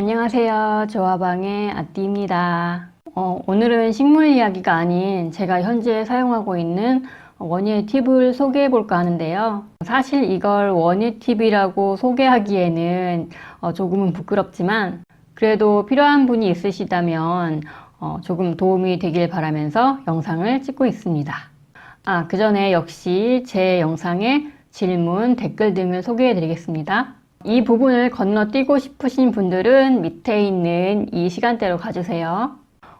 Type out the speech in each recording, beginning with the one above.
안녕하세요. 조화방의 아띠입니다. 어, 오늘은 식물 이야기가 아닌 제가 현재 사용하고 있는 원예 팁을 소개해 볼까 하는데요. 사실 이걸 원예 팁이라고 소개하기에는 어, 조금은 부끄럽지만 그래도 필요한 분이 있으시다면 어, 조금 도움이 되길 바라면서 영상을 찍고 있습니다. 아, 그 전에 역시 제 영상에 질문, 댓글 등을 소개해 드리겠습니다. 이 부분을 건너뛰고 싶으신 분들은 밑에 있는 이 시간대로 가주세요.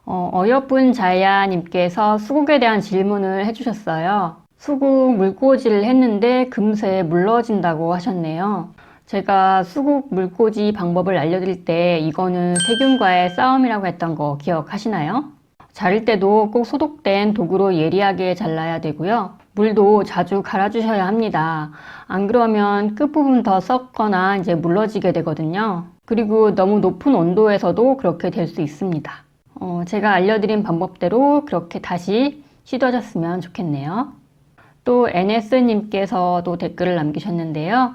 어, 어여쁜 자야님께서 수국에 대한 질문을 해주셨어요. 수국 물꽂이를 했는데 금세 물러진다고 하셨네요. 제가 수국 물꽂이 방법을 알려드릴 때 이거는 세균과의 싸움이라고 했던 거 기억하시나요? 자를 때도 꼭 소독된 도구로 예리하게 잘라야 되고요. 물도 자주 갈아주셔야 합니다. 안 그러면 끝부분 더 썩거나 이제 물러지게 되거든요. 그리고 너무 높은 온도에서도 그렇게 될 수 있습니다. 어, 제가 알려드린 방법대로 그렇게 다시 씻어졌으면 좋겠네요. 또 NS님께서도 댓글을 남기셨는데요.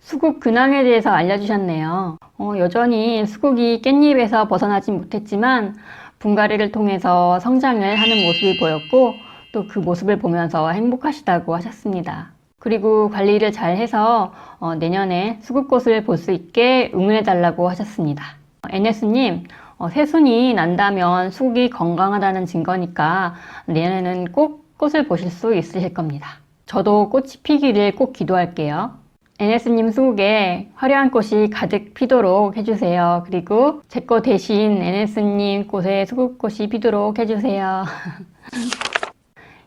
수국 근황에 대해서 알려주셨네요. 어, 여전히 수국이 깻잎에서 벗어나지 못했지만 분갈이를 통해서 성장을 하는 모습이 보였고 또 그 모습을 보면서 행복하시다고 하셨습니다. 그리고 관리를 잘 해서 어, 내년에 수국꽃을 볼 수 있게 응원해 달라고 하셨습니다. 어, NS님, 어, 새순이 난다면 수국이 건강하다는 증거니까 내년에는 꼭 꽃을 보실 수 있으실 겁니다. 저도 꽃이 피기를 꼭 기도할게요. NS님 수국에 화려한 꽃이 가득 피도록 해주세요. 그리고 제 거 대신 NS님 꽃에 수국꽃이 피도록 해주세요.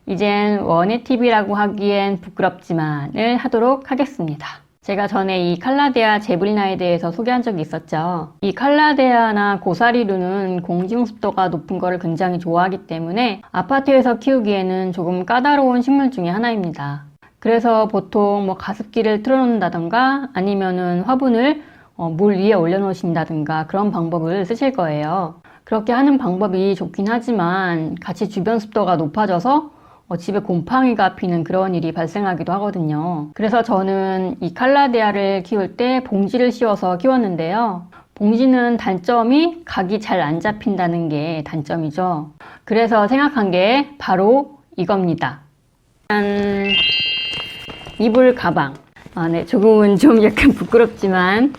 이젠 원예TV라고 하기엔 부끄럽지만을 하도록 하겠습니다. 제가 전에 이 칼라데아 제브리나에 대해서 소개한 적이 있었죠. 이 칼라데아나 고사리루는 공중 습도가 높은 것을 굉장히 좋아하기 때문에 아파트에서 키우기에는 조금 까다로운 식물 중에 하나입니다. 그래서 보통 뭐 가습기를 틀어놓는다던가 아니면은 화분을 어, 물 위에 올려놓으신다든가 그런 방법을 쓰실 거예요. 그렇게 하는 방법이 좋긴 하지만 같이 주변 습도가 높아져서 어, 집에 곰팡이가 피는 그런 일이 발생하기도 하거든요. 그래서 저는 이 칼라데아를 키울 때 봉지를 씌워서 키웠는데요. 봉지는 단점이 각이 잘 안 잡힌다는 게 단점이죠. 그래서 생각한 게 바로 이겁니다. 짠! 이불 가방. 아, 네. 조금은 좀 약간 부끄럽지만,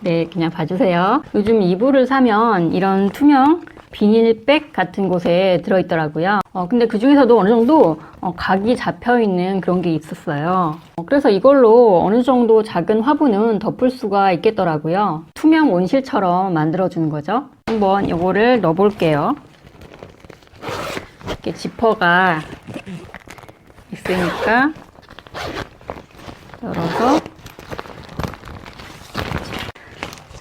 네. 그냥 봐주세요. 요즘 이불을 사면 이런 투명 비닐백 같은 곳에 들어있더라고요. 어, 근데 그 중에서도 어느 정도 어, 각이 잡혀 있는 그런 게 있었어요. 어, 그래서 이걸로 어느 정도 작은 화분은 덮을 수가 있겠더라고요. 투명 온실처럼 만들어주는 거죠. 한번 이거를 넣어볼게요. 이렇게 지퍼가 있으니까 열어서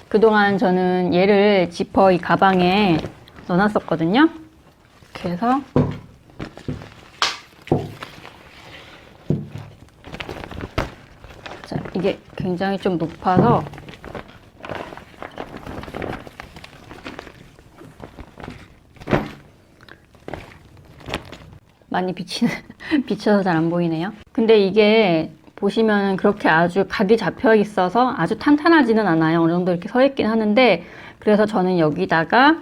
그동안 저는 얘를 지퍼 이 가방에 넣어놨었거든요. 이렇게 해서 자, 이게 굉장히 좀 높아서 많이 비치는 비쳐서 잘 안 보이네요. 근데 이게 보시면 그렇게 아주 각이 잡혀 있어서 아주 탄탄하지는 않아요. 어느 정도 이렇게 서 있긴 하는데 그래서 저는 여기다가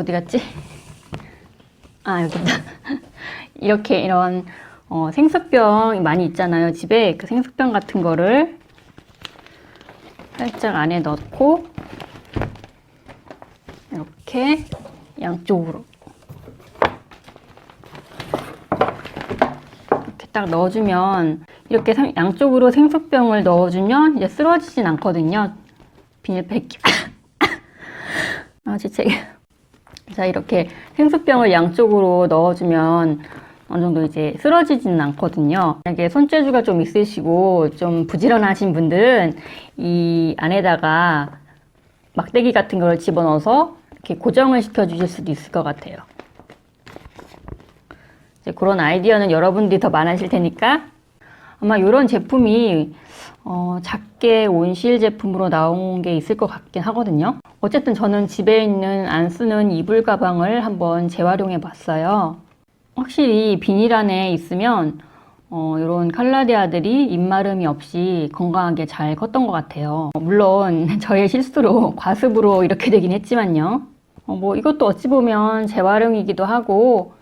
어디 갔지? 아 여기다. 이렇게 이런 어, 생수병 많이 있잖아요 집에. 그 생수병 같은 거를 살짝 안에 넣고 이렇게 양쪽으로 이렇게 딱 넣어주면 이렇게 상- 양쪽으로 생수병을 넣어주면 이제 쓰러지진 않거든요. 비닐팩 아 재채기 자 이렇게 생수병을 양쪽으로 넣어주면 어느 정도 이제 쓰러지지는 않거든요. 만약에 손재주가 좀 있으시고 좀 부지런하신 분들은 이 안에다가 막대기 같은 걸 집어넣어서 이렇게 고정을 시켜 주실 수도 있을 것 같아요. 이제 그런 아이디어는 여러분들이 더 많으실 테니까 아마 이런 제품이 어, 작게 온실 제품으로 나온 게 있을 것 같긴 하거든요. 어쨌든 저는 집에 있는 안 쓰는 이불 가방을 한번 재활용해 봤어요. 확실히 비닐 안에 있으면 어, 이런 칼라데아들이 입마름이 없이 건강하게 잘 컸던 것 같아요. 어, 물론 저의 실수로 과습으로 이렇게 되긴 했지만요. 어, 뭐 이것도 어찌 보면 재활용이기도 하고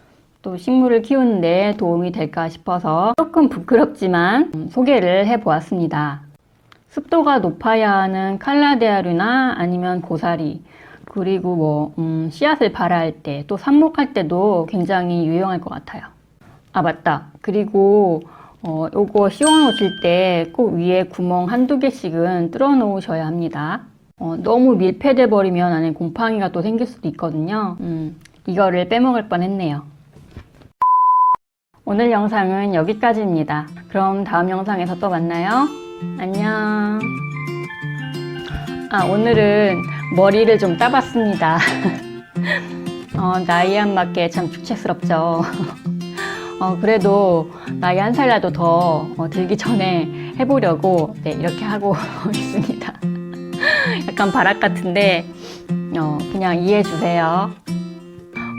또 식물을 키우는데 도움이 될까 싶어서 조금 부끄럽지만 음, 소개를 해보았습니다. 습도가 높아야 하는 칼라데아류나 아니면 고사리 그리고 뭐 음, 씨앗을 발화할 때 또 삽목할 때도 굉장히 유용할 것 같아요. 아 맞다. 그리고 어, 요거 씌워 놓으실 때 꼭 위에 구멍 한두 개씩은 뚫어 놓으셔야 합니다. 어, 너무 밀폐돼 버리면 안에 곰팡이가 또 생길 수도 있거든요. 음, 이거를 빼먹을 뻔했네요. 오늘 영상은 여기까지입니다. 그럼 다음 영상에서 또 만나요. 안녕. 아, 오늘은 머리를 좀 따봤습니다. 어, 나이 안 맞게 참 주책스럽죠. 어, 그래도 나이 한 살이라도 더 어, 들기 전에 해보려고 네, 이렇게 하고 있습니다. 약간 바락 같은데 어, 그냥 이해해 주세요.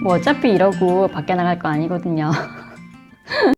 뭐 어차피 이러고 밖에 나갈 거 아니거든요.